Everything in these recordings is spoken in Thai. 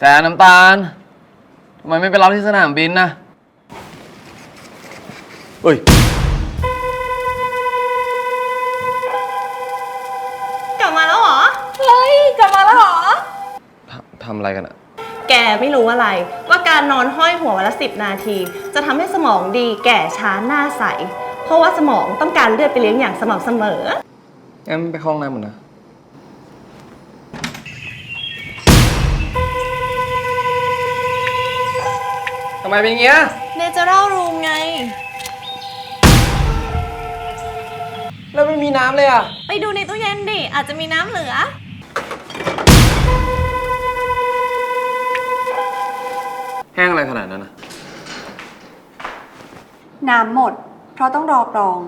แจน้ำตาลทำไมไม่ไปรับที่สนามบินนะเฮ้ย กลับมาแล้วเหรอ เฮ้ย กลับมาแล้วเหรอ ทำทำอะไรกันอะแกไม่รู้อะไร ว่าการนอนห้อยหัววันละสิบนาที จะทำให้สมองดีแก่ช้าหน้าใส เพราะว่าสมองต้องการเลือดไปเลี้ยงอย่างสม่ำเสมอ งั้นไปเข้าห้องน้ำหมดนะ ทำไมเป็นอย่างเงี้ย เนเจอรัลรูมไง แล้วไม่มีน้ำเลยอะไปดูในตู้เย็นดิ อาจจะมีน้ำเหลือ แห้งอะไรขนาดนั้นนะน้ำหมด เพราะต้องรอกรอง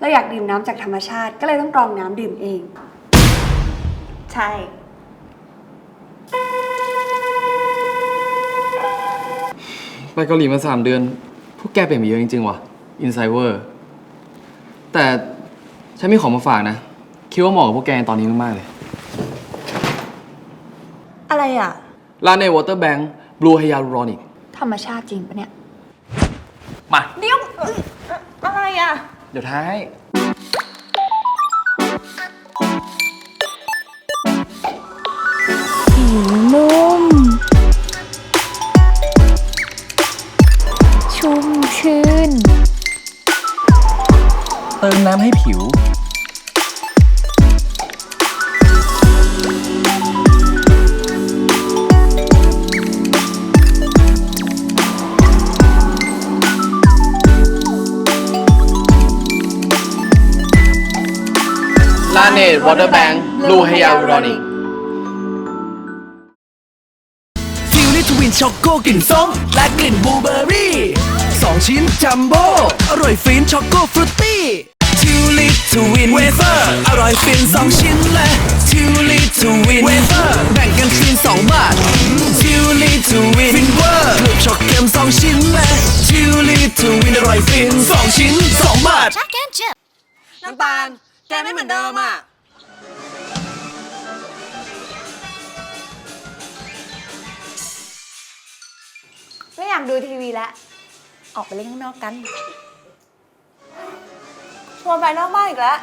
เราอยากดื่มน้ำจากธรรมชาติ ก็เลยต้องกรองน้ำดื่มเอง ใช่ ไปเกาหลีมาสามเดือน พวกแกเปลี่ยนไปเยอะจริงๆว่ะอินไซเวอร์ แต่ฉันมีของมาฝากนะ คิดว่าเหมาะกับพวกแกตอนนี้มากๆเลย อะไรอะ ร้านในวอเตอร์แบงค์บลูไฮยาลูรอนิก ธรรมชาติจริงปะเนี่ย มา เดี๋ยวเอ้ยอะไรอะ เดี๋ยวท้ายผิวนุ่ น้ำให้ผิว ลาเนตวอเตอร์แบงค์บลูไฮยาลูรอนิก ฟิลลี่ทวินช็อกโกกลิ่นส้ม และกลิ่นบลูเบอร์รี่สองชิ้นจัมโบ้อร่อยฟินช็อกโกฟรุตตี้ ทิวลิทวินเวเฟอร์อร่อยฟินสองชิ้นและทิวลิทวินเวเฟอร์แบ่งกันฟินสองบาททิวลิทวินฟินเวอร์ลูกช็อกเกมสองชิ้นและทิวลิทวินอร่อยฟินสองชิ้นสองบาทน้ำตาล แกไม่เหมือนเดิมอะ ไม่อยากดูทีวีแล้ว ออกไปเล่นข้างนอกกันช วนไปนอกบ้านอีกแล้ว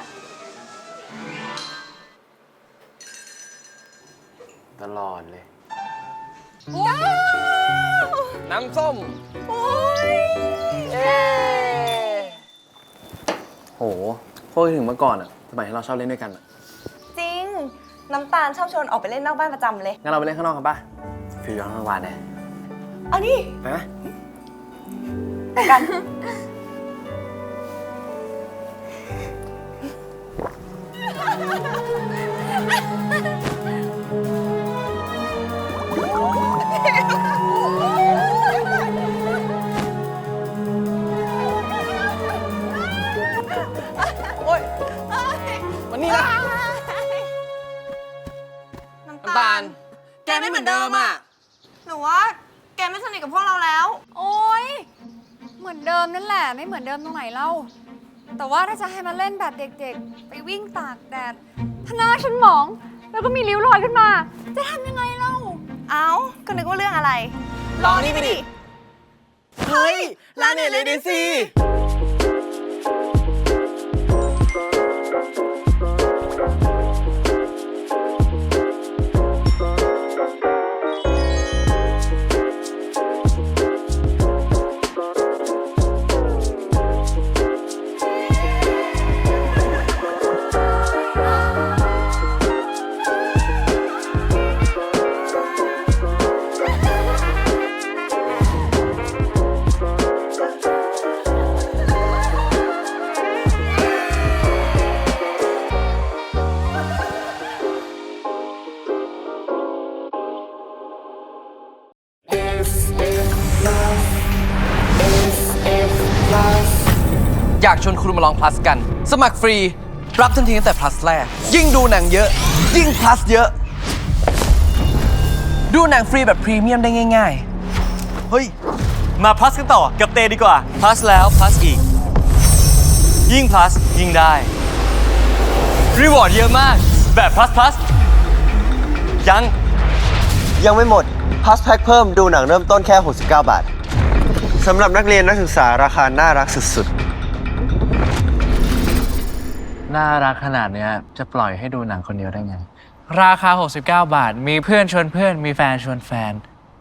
ตลอดเลยน้ำส้มโหพวกถึงเมื่อก่อนอะสมัยที่เราชอบเล่นด้วยกันอะจริง น้ำตาลชอบชวนออกไปเล่นนอกบ้านประจำเลย งั้นเราไปเล่นข้างนอกกันป่ะฟิวย้อนเมื่อวานเนี่ยเอานี่ไปไหม วันนี้นะน้ำน้ำตาล แกไม่เหมือนเดิมอะ หนูว่าแกไม่สนิทกับพวกเราแล้ว โอ๊ย เหมือนเดิมนั่นแหละ ไม่เหมือนเดิมตรงไหนเล่า แต่ว่าถ้าจะให้มาเล่นแบบเด็กๆ ไปวิ่งตากแดดถ้าหน้าฉันหมอง แล้วก็มีริ้วรอยขึ้นมา จะทำยังไงเล่า เอ้าก็นึกว่าเรื่องอะไร ลองนี่ไปดิ เฮ้ยลาเนตเลเดซี อยากชวนคุณมาลอง plus กัน สมัครฟรี รับทันทีตั้งแต่ plus แรก ยิ่งดูหนังเยอะ ยิ่ง plus เยอะ ดูหนังฟรีแบบพรีเมียมได้ง่ายเฮ้ย มา plus กันต่อกับเตดีกว่า plus แล้ว plus อีก ยิ่ง plus ยิ่งได้ รีวอร์ดเยอะมาก แบบ plus plus ยัง ยังไม่หมด Plus Pack เพิ่มดูหนังเริ่มต้นแค่ 69 บาท สำหรับนักเรียนนักศึกษาราคาน่ารักสุด น่ารักขนาดเนี้ย จะปล่อยให้ดูหนังคนเดียวได้ไง ราคา 69 บาท มีเพื่อนชวนเพื่อน มีแฟนชวนแฟน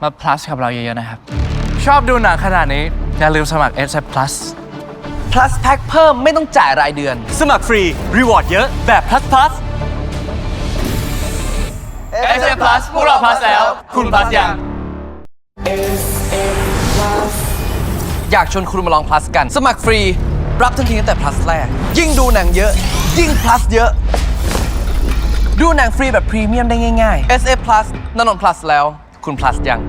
มา plus กับเราเยอะๆนะครับ ชอบดูหนังขนาดนี้ อย่าลืมสมัคร s plus plus pack เพิ่มไม่ต้องจ่ายรายเดือน สมัครฟรี รีวอร์ดเยอะแบบ plus plus ๆ SF Plus พวกเรา plus แล้ว คุณ plus ยัง อยากชวนคุณมาลอง plus กัน สมัครฟรี รับทันทีตั้งแต่ plus แรก ยิ่งดูหนังเยอะ ยิ่ง plus เยอะ ดูหนังฟรีแบบพรีเมียมได้ง่ายๆ SF Plus นนน plus แล้ว คุณ plus ยัง